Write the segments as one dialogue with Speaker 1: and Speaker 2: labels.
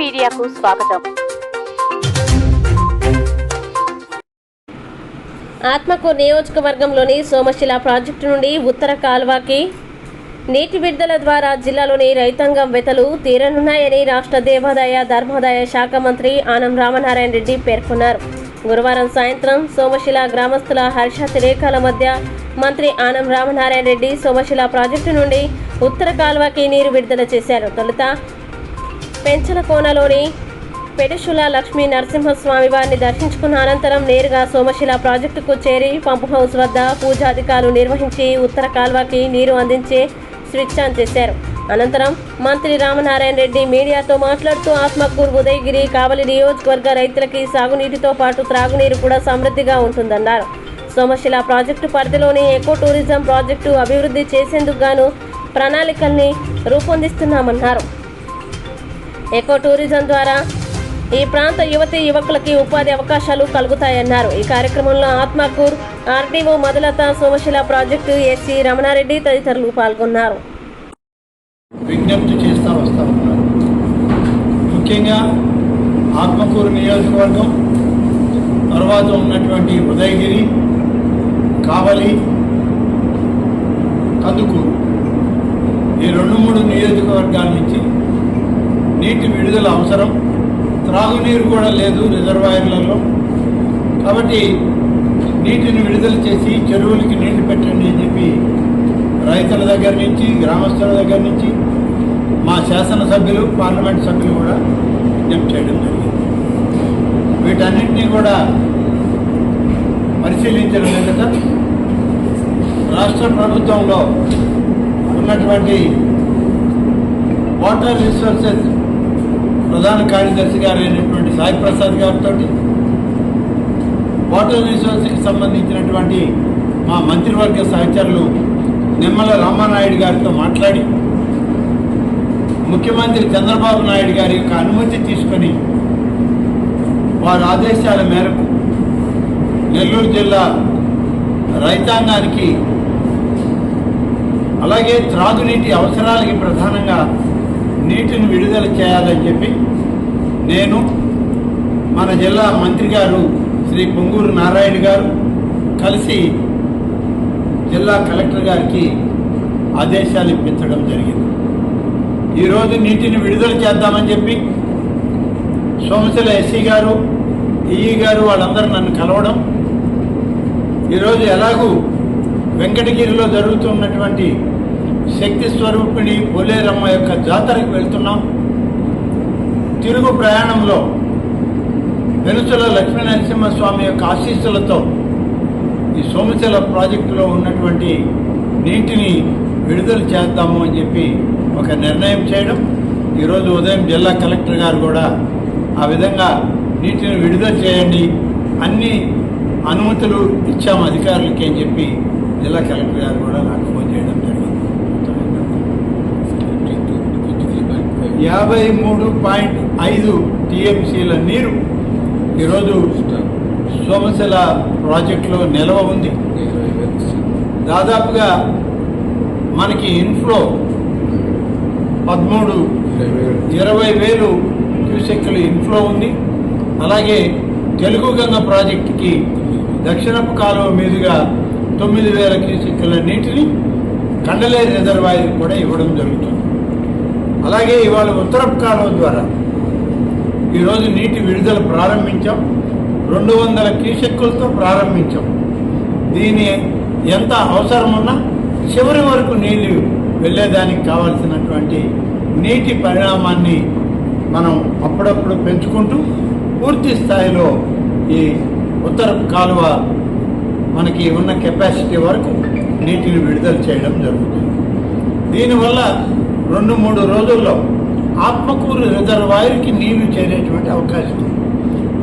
Speaker 1: మీడియాకు స్వాగతం.
Speaker 2: ఆత్మకు నియోజకవర్గంలోని సోమశిల ప్రాజెక్టు నుండి ఉత్తర కాల్వకి నీటి విడుదల ద్వారా జిల్లాలోని రైతాంగం వెతలు తీరనున్నాయని రాష్ట్ర దేవాదాయ ధర్మాదాయ శాఖ మంత్రి ఆనం రామనారాయణ రెడ్డి పేర్కొన్నారు. గురువారం సాయంత్రం సోమశిల గ్రామస్తుల హర్షాతిరేకాల మధ్య మంత్రి ఆనం రామనారాయణ రెడ్డి సోమశిల ప్రాజెక్టు నుండి ఉత్తర కాల్వకి నీరు విడుదల చేశారు. తొలుత పెంచన కోనలోని పెడుషుల లక్ష్మీ నరసింహస్వామి వారిని దర్శించుకున్న అనంతరం నేరుగా సోమశిల ప్రాజెక్టుకు చేరి పంపు హౌస్ వద్ద పూజాధికారులు నిర్వహించి ఉత్తర కాల్వకి నీరు అందించే స్విచ్ ఆన్ చేశారు. అనంతరం మంత్రి రామనారాయణ రెడ్డి మీడియాతో మాట్లాడుతూ ఆత్మకూరు ఉదయగిరి కావలి నియోజకవర్గ రైతులకి సాగునీటితో పాటు త్రాగునీరు కూడా సమృద్ధిగా ఉంటుందన్నారు. సోమశిల ప్రాజెక్టు పరిధిలోని ఎకో టూరిజం ప్రాజెక్టు అభివృద్ధి చేసేందుకు గాను ప్రణాళికల్ని రూపొందిస్తున్నామన్నారు. ఎకో టూరిజం ద్వారా ఈ ప్రాంత యువతి యువకులకి ఉపాధి అవకాశాలు కలుగుతాయన్నారు. ఈ కార్యక్రమంలో Atmakur RDO Madhulatha Somasila project SC Ramanareddy తదితరులు పాల్గొన్నారు.
Speaker 3: విజ్ఞప్తి చేస్తా వస్తా ఉన్నారు ముఖ్యంగా ఆత్మకూరు నియోజకవర్గం తర్వాత ఉన్నటువంటి ఉదయగిరి కావలి కందుకూరు. ఈ రెండు మూడు నియోజకవర్గాల నుంచి నీటి విడుదల అవసరం. త్రాగునీరు కూడా లేదు రిజర్వాయర్లలో. కాబట్టి నీటిని విడుదల చేసి చెరువులకి నీళ్ళు పెట్టండి అని చెప్పి రైతుల దగ్గర నుంచి గ్రామస్తుల దగ్గర నుంచి మా శాసనసభ్యులు పార్లమెంట్ సభ్యులు కూడా విజ్ఞప్తి చేయడం జరిగింది. వీటన్నింటినీ కూడా పరిశీలించిన వెనుక రాష్ట్ర ప్రభుత్వంలో ఉన్నటువంటి వాటర్ రిసోర్సెస్ ప్రధాన కార్యదర్శి గారు అయినటువంటి సాయి ప్రసాద్ గారితో వాటర్ రిసోర్స్కి సంబంధించినటువంటి మా మంత్రివర్గ సహచరులు నిమ్మల రామానాయుడు గారితో మాట్లాడి ముఖ్యమంత్రి చంద్రబాబు నాయుడు గారి యొక్క అనుమతి తీసుకొని వారి ఆదేశాల మేరకు నెల్లూరు జిల్లా రైతాంగానికి అలాగే త్రాగునీటి అవసరాలకి ప్రధానంగా నీటిని విడుదల చేయాలని చెప్పి నేను మన జిల్లా మంత్రి గారు శ్రీ పొంగూరు నారాయణ గారు కలిసి జిల్లా కలెక్టర్ గారికి ఆదేశాలు ఇప్పించడం జరిగింది. ఈరోజు నీటిని విడుదల చేద్దామని చెప్పి సోమశిల ఎస్సీ గారు ఈఈ గారు వాళ్ళందరూ నన్ను కలవడం ఈరోజు ఎలాగూ వెంకటగిరిలో జరుగుతున్నటువంటి శక్తి స్వరూపిణి బోలేరమ్మ యొక్క జాతరకు వెళ్తున్నాం. తిరుగు ప్రయాణంలో వెనుచుల లక్ష్మీ నరసింహస్వామి యొక్క ఆశీస్సులతో ఈ సోమచల ప్రాజెక్టులో ఉన్నటువంటి నీటిని విడుదల చేద్దాము అని చెప్పి ఒక నిర్ణయం చేయడం. ఈరోజు ఉదయం జిల్లా కలెక్టర్ గారు కూడా ఆ విధంగా నీటిని విడుదల చేయండి అన్ని అనుమతులు ఇచ్చాము అధికారులకి అని చెప్పి జిల్లా కలెక్టర్ గారు కూడా నాకు ఫోన్ చేయడం జరిగింది యాభై మూడు పాయింట్ ఐదు టీఎంసీల నీరు ఈరోజు సోమశిల ప్రాజెక్టులో నిల్వ ఉంది. దాదాపుగా మనకి ఇన్ఫ్లో పదమూడు ఇరవై వేలు క్యూసెక్లు ఇన్ఫ్లో ఉంది. అలాగే తెలుగు గంగ ప్రాజెక్టుకి దక్షిణపు కాలువ మీదుగా తొమ్మిది వేల క్యూసెక్ల నీటిని కండలే రిజర్వాయర్ కూడా ఇవ్వడం జరుగుతుంది. అలాగే ఇవాళ ఉత్తరపు కాలువ ద్వారా ఈరోజు నీటి విడుదల ప్రారంభించాం. రెండు వందల క్యూసెక్కులతో ప్రారంభించాం. దీని ఎంత అవసరం ఉన్నా చివరి వరకు నీళ్ళు వెళ్ళేదానికి కావాల్సినటువంటి నీటి పరిణామాన్ని మనం అప్పుడప్పుడు పెంచుకుంటూ పూర్తి స్థాయిలో ఈ ఉత్తర కాలువ మనకి ఉన్న కెపాసిటీ వరకు నీటిని విడుదల చేయడం జరుగుతుంది. దీనివల్ల రెండు మూడు రోజుల్లో ఆత్మకూరు రిజర్వాయర్కి నీళ్ళు చేరేటువంటి అవకాశం ఉంది.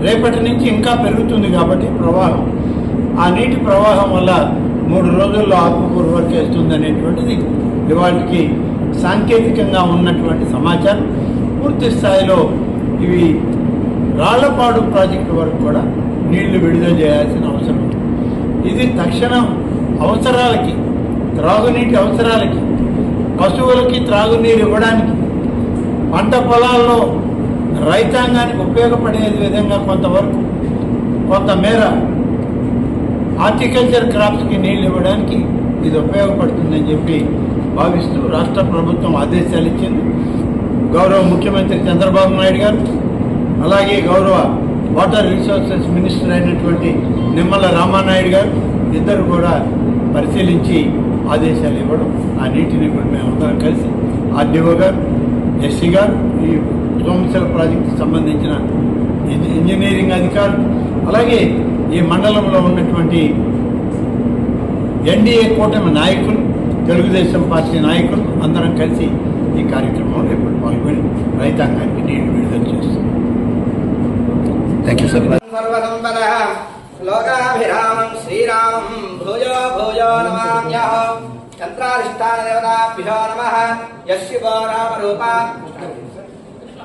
Speaker 3: రేపటి నుంచి ఇంకా పెరుగుతుంది కాబట్టి ప్రవాహం. ఆ నీటి ప్రవాహం వల్ల మూడు రోజుల్లో ఆత్మకూరు వరకు వేస్తుంది అనేటువంటిది ఇవాళకి సాంకేతికంగా ఉన్నటువంటి సమాచారం. పూర్తి స్థాయిలో ఇవి రాళ్ళపాడు ప్రాజెక్టు వరకు కూడా నీళ్ళు విడుదల చేయాల్సిన అవసరం ఇది తక్షణం అవసరాలకి త్రాగునీటి అవసరాలకి పశువులకి త్రాగునీరు ఇవ్వడానికి పంట పొలాల్లో రైతాంగానికి ఉపయోగపడే విధంగా కొంతవరకు కొంతమేర హార్టికల్చర్ క్రాప్స్కి నీళ్ళు ఇవ్వడానికి ఇది ఉపయోగపడుతుందని చెప్పి భావిస్తూ రాష్ట్ర ప్రభుత్వం ఆదేశాలు ఇచ్చింది. గౌరవ ముఖ్యమంత్రి చంద్రబాబు నాయుడు గారు అలాగే గౌరవ వాటర్ రిసోర్సెస్ మినిస్టర్ అయినటువంటి నిమ్మల రామానాయుడు గారు ఇద్దరు కూడా పరిశీలించి ఆదేశాలు ఇవ్వడం ఆ నీటిని కూడా మేమందరం కలిసి ఆర్డీఓ గారు ఎస్సీ గారు ఈ సోమశిల ప్రాజెక్టుకి సంబంధించిన ఇంజ- ఇంజనీరింగ్ అధికారులు అలాగే ఈ మండలంలో ఉన్నటువంటి ఎన్డీఏ కూటమి నాయకులు తెలుగుదేశం పార్టీ నాయకులు అందరం కలిసి ఈ కార్యక్రమంలో ఇప్పుడు పాల్గొని రైతాంగానికి నీళ్ళు విడుదల చేస్తాం
Speaker 1: థ్యాంక్ యూ సార్
Speaker 4: లోకాభిరామం శ్రీరామం భూయో భూయో నమామ్యహ చంద్రాధిష్టాన దేవతాభ్యో నమ యశివో నామ రూపా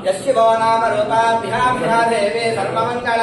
Speaker 4: యశివో నామ రూపాభ్యాభ్యా దేవే సర్వమంగళ